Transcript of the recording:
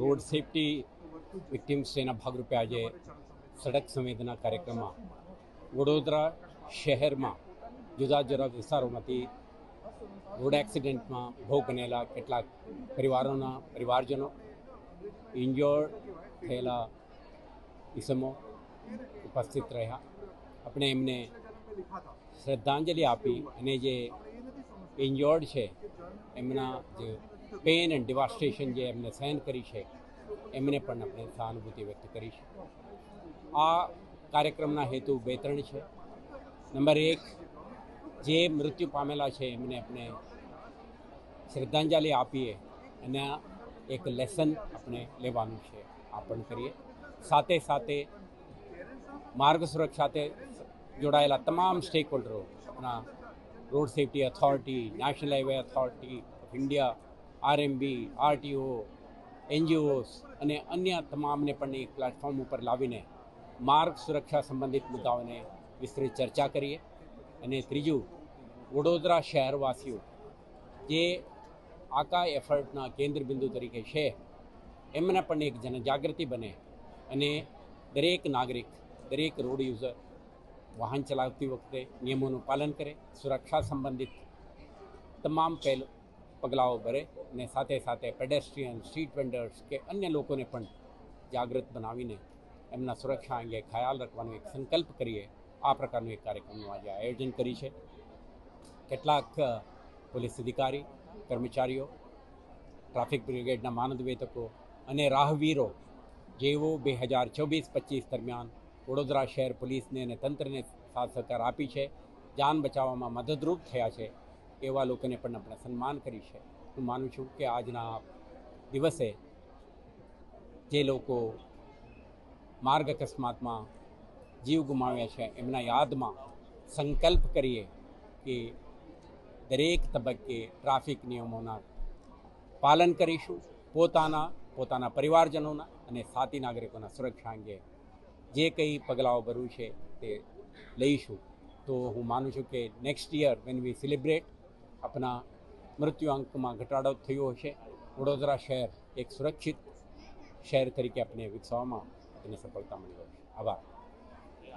Road safety victims ડેના ભાગરૂપે આજે સડક સંવેદના કાર્યક્રમમાં વડોદરા શહેરમાં જુદા જુદા વિસ્તારોમાંથી રોડ એક્સિડન્ટમાં ભોગ બનેલા કેટલાક પરિવારોના પરિવારજનો, ઇન્જોર્ડ થયેલા ઇસમો ઉપસ્થિત રહ્યા. આપણે એમને શ્રદ્ધાંજલિ આપી અને જે ઇન્જોર્ડ છે, એમના જે પેન એન્ડ ડિવાસ્ટેશન જે એમને સહન કરી છે, એમને પણ આપણે સહાનુભૂતિ વ્યક્ત કરી છે. આ કાર્યક્રમના હેતુ બે ત્રણ છે. નંબર એક, જે મૃત્યુ પામેલા છે એમને આપણે શ્રદ્ધાંજલિ આપીએ અને એક લેસન આપણે લેવાનું છે આ પણ કરીએ. સાથે સાથે માર્ગ સુરક્ષા સાથે જોડાયેલા તમામ સ્ટેક હોલ્ડરો આપણા road safety authority national highway authority of India RMB RTO NGOs અને અન્ય તમામને પણ એક પ્લેટફોર્મ ઉપર લાવીને માર્ગ સુરક્ષા સંબંધિત મુદ્દાઓને વિસ્તૃત ચર્ચા કરીએ. અને ત્રીજું, વડોદરા શહેરવાસીઓ, જે આકા એફર્ટના કેન્દ્રબિંદુ તરીકે છે, એમને પણ એક જનજાગૃતિ બને અને દરેક નાગરિક, દરેક રોડ યુઝર વાહન ચલાવતી વખતે નિયમોનું પાલન કરે, સુરક્ષા સંબંધિત તમામ પહેલ પગલાઓ ભરે અને સાથે સાથે પેડેસ્ટ્રિયન સ્ટ્રીટ વેન્ડર્સ કે અન્ય લોકોને પણ જાગૃત બનાવીને એમના સુરક્ષા અંગે ખ્યાલ રાખવાનો એક સંકલ્પ કરીએ. આ પ્રકારનું એક કાર્યક્રમનું આજે આયોજન કરી છે. કેટલાક પોલીસ અધિકારી, કર્મચારીઓ, ટ્રાફિક બ્રિગેડના માનદવેતકો અને રાહવીરો જેઓ બે હજાર ચોવીસ પચીસ દરમિયાન વડોદરા શહેર પોલીસને અને તંત્રને સાથ સહકાર આપી છે, જાન બચાવવામાં મદદરૂપ થયા છે. એવા લોકોને પણ આપણે સન્માન કરી છે. હું માનું છું કે આજના દિવસે જે લોકો માર્ગ અકસ્માતમાં જીવ ગુમાવ્યા છે, એમના યાદમાં સંકલ્પ કરીએ કે દરેક તબક્કે ટ્રાફિક નિયમોના પાલન કરીશું. પોતાના પોતાના પરિવારજનોના અને સાથી નાગરિકોના સુરક્ષા અંગે જે કંઈ પગલાઓ ભરવું છે તે લઈશું. તો હું માનું છું કે next year when we celebrate આપણા મૃત્યુ અંકમાં ઘટાડો થયો હશે વડોદરા શહેર એક સુરક્ષિત શહેર તરીકે આપણે વિકસાવવામાં તેને સફળતા મળી હશે આભાર.